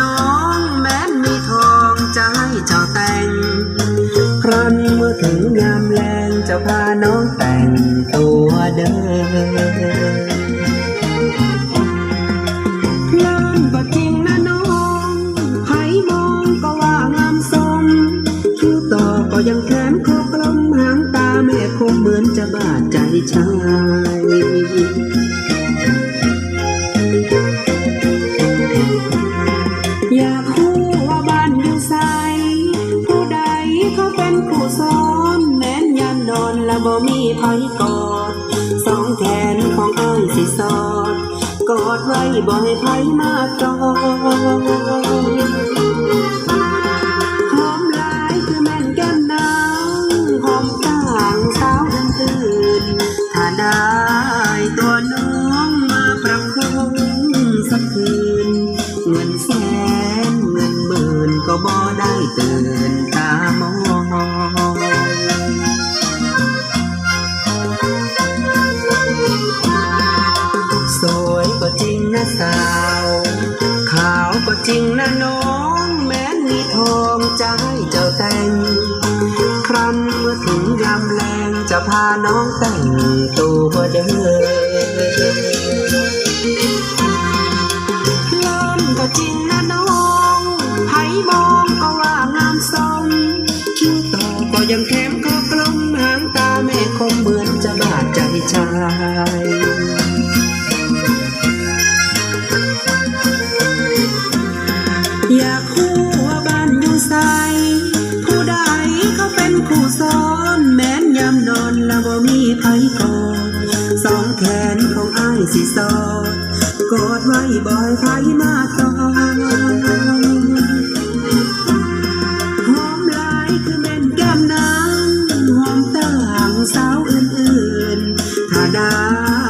น้องแม้มีทองจะให้เจ้าแต่ง ครั้นเมื่อถึงงามแรงจะพาน้องแต่งตัวเดิมยังแขนคอกลมหางตาแม่คงเหมือนจะบาดใจชาย นผู้สอนแม้นยามนอนและบ่มีไผกอดสองแขนของอ้ายสิสอด กอดไว้บ่ให้ไผมาจองหอมหลายคือแม่นแก้มนางหอมต่างสาวเดินตื่นถ้าได้ตัวน้องมาประคองสักคืน เงินแสนเงินหมื่นก็บ่ได้ตื่นตามอง นะสาว ขาวก็จริงนะน้อง แม้นมีทองให้เจ้าแต่ง ครั้นเมื่อถึงยามแลงจะพาน้องแต่งตัวเดินลมก็จริงนะน้องไผมองก็ว่างามสมคิ้วต่อก็ยังแข็มก็กลมหางตาแม่คงเหมือนจะบาดใจชาย แล้วบ่มีไผกอดสองแขนของอ้ายสิสอดกอดไว้บ่อยไผมาตอหอมลายคือแม่นแก้มนางหอมตาหางสาวอื่นๆถ้าได้